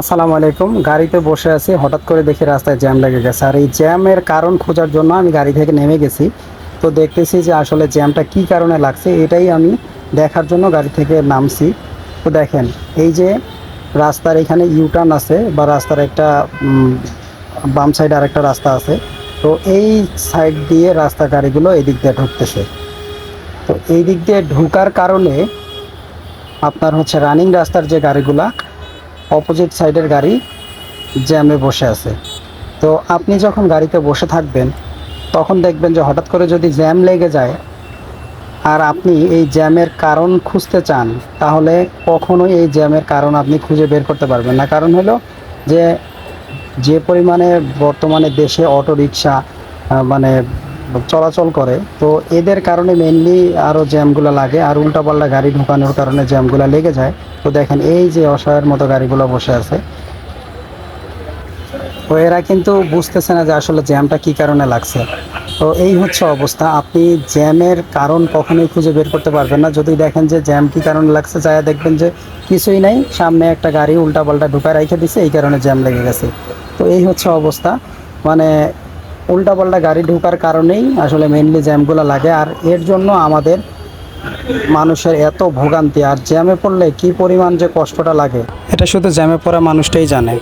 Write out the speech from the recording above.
আসসালামু আলাইকুম। গাড়িতে বসে আছি, হঠাৎ করে দেখি রাস্তায় জ্যাম লেগে গেছে। আর এই জ্যামের কারণ খোঁজার জন্য আমি গাড়ি থেকে নেমে গেছি। তো দেখতেছি যে আসলে জ্যামটা কি কারণে লাগছে, এটাই আমি দেখার জন্য গাড়ি থেকে নামছি। তো দেখেন, এই যে রাস্তার এখানে ইউটার্ন আছে বা রাস্তার একটা বাম সাইডে আরেকটা রাস্তা আছে। তো এই সাইড দিয়ে রাস্তা গাড়িগুলো এদিক দিয়ে ঢুকতেছে। তো এই দিক দিয়ে ঢুকার কারণে আপনার হচ্ছে রানিং রাস্তার যে গাড়িগুলা অপোজিট সাইডের গাড়ি জ্যামে বসে আছে। তো আপনি যখন গাড়িতে বসে থাকবেন, তখন দেখবেন যে হঠাৎ করে যদি জ্যাম লেগে যায় আর আপনি এই জ্যামের কারণ খুঁজতে চান, তাহলে কখনোই এই জ্যামের কারণ আপনি খুঁজে বের করতে পারবেন না। কারণ হলো যে যে পরিমাণে বর্তমানে দেশে অটো রিক্সা মানে চলাচল করে। তো এদের কারণে মেনলি আরও জ্যামগুলো লাগে আর উল্টাপাল্টা গাড়ি ঢুকানোর কারণে জ্যামগুলো লেগে যায়। তো দেখেন এই যে অসহায়ের মতো গাড়িগুলো বসে আছে। তো এরা কিন্তু বুঝতেছে না যে আসলে জ্যামটা কি কারণে লাগছে। তো এই হচ্ছে অবস্থা। আপনি জ্যামের কারণ কখনোই খুঁজে বের করতে পারবেন না। যদি দেখেন যে জ্যাম কি কারণে লাগছে যায় দেখবেন যে কিছুই নাই। সামনে একটা গাড়ি উল্টাপাল্টা ঢুকা রেখে দিছে, এই কারণে জ্যাম লেগে গেছে। তো এই হচ্ছে অবস্থা। মানে উল্টাপাল্টা গাড়ি ঢোকার কারণেই আসলে মেনলি জ্যামগুলো লাগে। আর এর জন্য আমাদের মানুষের এত ভোগান্তি, আর জ্যামে পড়লে কি পরিমাণ যে কষ্টটা লাগে, এটা শুধু জ্যামে পড়া মানুষটাই জানে।